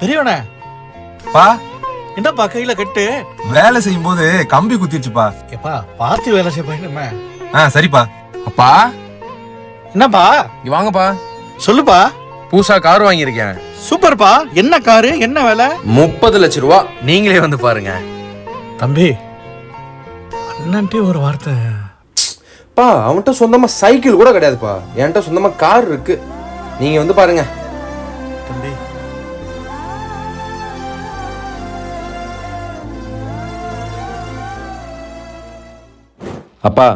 பெரியவனே. பா. என்னப்பா கையில கட்டு? வேலை செய்யும் போது கம்பி குத்திருச்சுப்பா. எப்பா பார்த்து வேலை செய்ய பயணுமே ஆ சரிப்பா. அப்பா. என்னப்பா? இங்க வாங்கப்பா. சொல்லுப்பா. புதுசா கார் வாங்கியிருக்கேன். சூப்பர்ப்பா. என்ன காரு? என்ன வேலை? முப்பது லட்ச ரூபா. நீங்களே வந்து பாருங்க. தம்பி அண்ணன்ட்டே ஒரு வார்த்தை. பா அவன்கிட்ட சொந்தமா சைக்கிள் கூட கிடையாதுப்பா. என்கிட்ட சொந்தமா கார் இருக்கு. நீங்க வந்து பாருங்க. அப்பா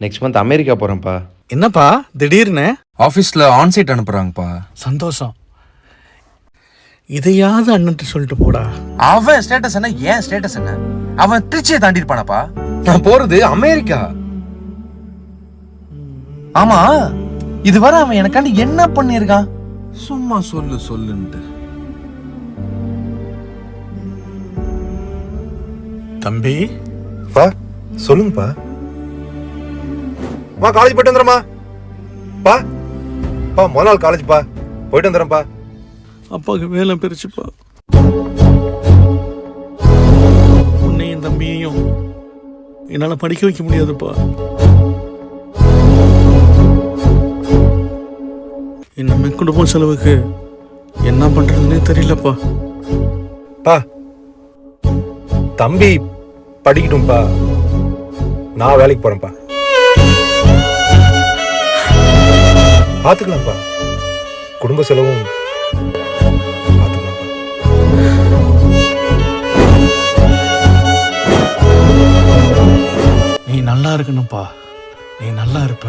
நெக்ஸ்ட் மந்த் அமெரிக்கா போறேன்ப்பா. என்னப்பா திடீர்னு? ஆபீஸ்ல ஆன்சைட் அனுப்புறாங்கப்பா. சந்தோஷம். இதையாவது அண்ணன்ட்டு சொல்லிட்டு போடா. அவன் ஸ்டேட்டஸ் என்ன ஏன் ஸ்டேட்டஸ் என்ன? அவன் திருச்சியை தாண்டி இருப்பானப்பா? நான் போறது அமெரிக்கா. ஆமா இதுவரை அவன் எனக்காண்டி என்ன பண்ணிருக்கான் சும்மா சொல்லு சொல்லுன்ட்டு. தம்பி? பா சொல்லுங்கப்பா. மா காலேஜ் போயிட்டு வந்துடுறேம்மா. பா. பா முதல் நாள் காலேஜ் பா. போயிட்டு வந்துடுறேன்ப்பா அப்பாவுக்கு வேலை பிரிச்சுப்பா உன்னையும் தம்பியையும் என்னால படிக்க வைக்க முடியாதுப்பா. இன்னமே குடும்ப செலவுக்கு என்ன பண்றதுன்னே தெரியலப்பா. பா. தம்பி படிக்கட்டும்பா. நான் வேலைக்கு போறேன்ப்பா. பார்த்துக்கலாம்ப்பா குடும்ப செலவும் நீ நல்லா இருக்கணும்ப்பா நீ நல்லா இருப்ப.